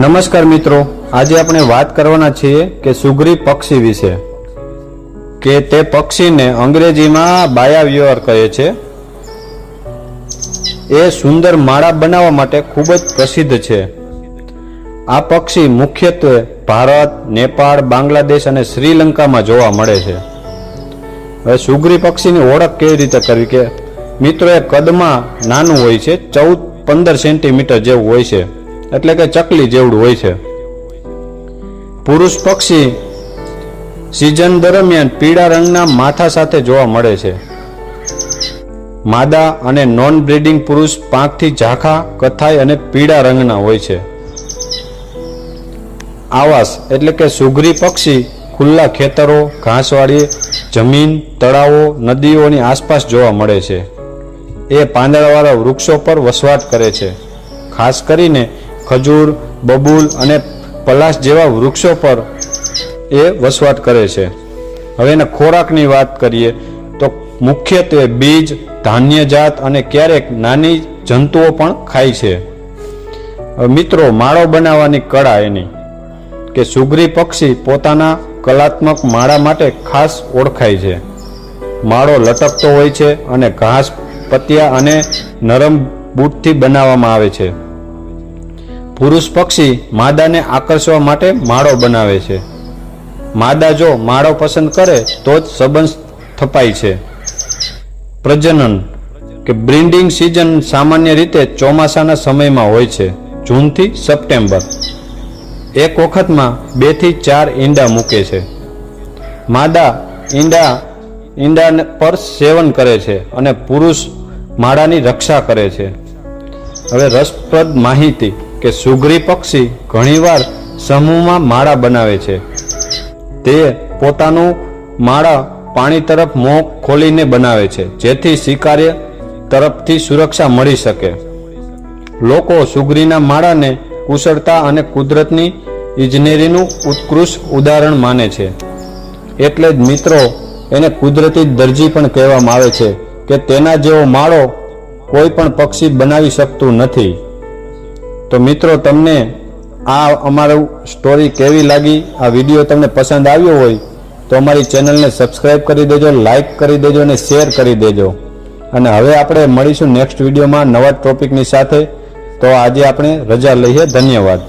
નમસ્કાર મિત્રો, આજે આપણે વાત કરવાના છીએ કે સુગ્રી પક્ષી વિશે. કે તે પક્ષીને અંગ્રેજીમાં બાયાવ્યોર કહે છે. એ સુંદર માળા બનાવવા માટે ખૂબ જ પ્રસિદ્ધ છે. આ પક્ષી મુખ્યત્વે ભારત, નેપાળ, બાંગ્લાદેશ અને શ્રીલંકામાં જોવા મળે છે. હવે સુગ્રી પક્ષીની ઓળખ કેવી રીતે કરવી કે, મિત્રો, એ કદમાં નાનું હોય છે, ચૌદ પંદર સેન્ટીમીટર જેવું હોય છે. એટલે કે ચકલી જેવડું હોય છે. પુરુષ પક્ષી સિઝન દરમિયાન પીળા રંગના માથા સાથે જોવા મળે છે. માદા અને નોન બ્રીડિંગ પુરુષ પાંખથી ઝાંખા, કથાઈ અને પીળા રંગના હોય છે. આવાસ એટલે કે સુઘરી પક્ષી ખુલ્લા ખેતરો ઘાસવાળી જમીન, તળાવો, નદીઓની આસપાસ જોવા મળે છે. એ પાંદડાવાળા વૃક્ષો પર વસવાટ કરે છે. ખાસ કરીને ખજૂર, બબૂલ અને પલાશ જેવા વૃક્ષો પર એ વસવાટ કરે છે. હવે એના ખોરાકની વાત કરીએ તો મુખ્યત્વે બીજ, ધાન્ય જાત અને ક્યારેક નાની જંતુઓ પણ ખાય છે. મિત્રો, માળો બનાવવાની કળા એની કે સુગ્રી પક્ષી પોતાના કલાત્મક માળા માટે ખાસ ઓળખાય છે. માળો લટકતો હોય છે અને ઘાસ પતિયા અને નરમ બૂટથી બનાવવામાં આવે છે. પુરુષ પક્ષી માદાને આકર્ષવા માટે માળો બનાવે છે. માદા જો માળો પસંદ કરે તો જ સંબંધ થપાય છે. પ્રજનન કે બ્રિન્ડિંગ સિઝન સામાન્ય રીતે ચોમાસાના સમયમાં હોય છે, જૂનથી સપ્ટેમ્બર. એક વખતમાં બેથી ચાર ઈંડા મૂકે છે. માદા ઈંડા ઈંડા પર સેવન કરે છે અને પુરુષ માળાની રક્ષા કરે છે. હવે રસપ્રદ માહિતી. કે સુઘરી પક્ષી ઘણીવાર સમૂહમાં માળા બનાવે છે. તે પોતાનું માળા પાણી તરફ મોં ખોલીને બનાવે છે, જેથી શિકારી તરફથી સુરક્ષા મળી શકે. લોકો સુગરીના માળાને કુશળતા અને કુદરતની ઇજનેરીનું ઉત્કૃષ્ટ ઉદાહરણ માને છે. એટલે જ મિત્રો, એને કુદરતી દરજી પણ કહેવામાં આવે છે કે તેના જેવો માળો કોઈ પણ પક્ષી બનાવી શકતું નથી. તો મિત્રો, તમને આ અમારું સ્ટોરી કેવી લાગી? આ વીડિયો તમને પસંદ આવ્યો હોય, તો અમારી ચેનલને સબસ્ક્રાઈબ કરી દેજો લાઈક કરી દેજો અને શેર કરી દેજો. અને હવે આપણે મળીશું નેક્સ્ટ વિડીયોમાં નવા ટોપિકની સાથે. તો આજે આપણે રજા લઈએ. ધન્યવાદ.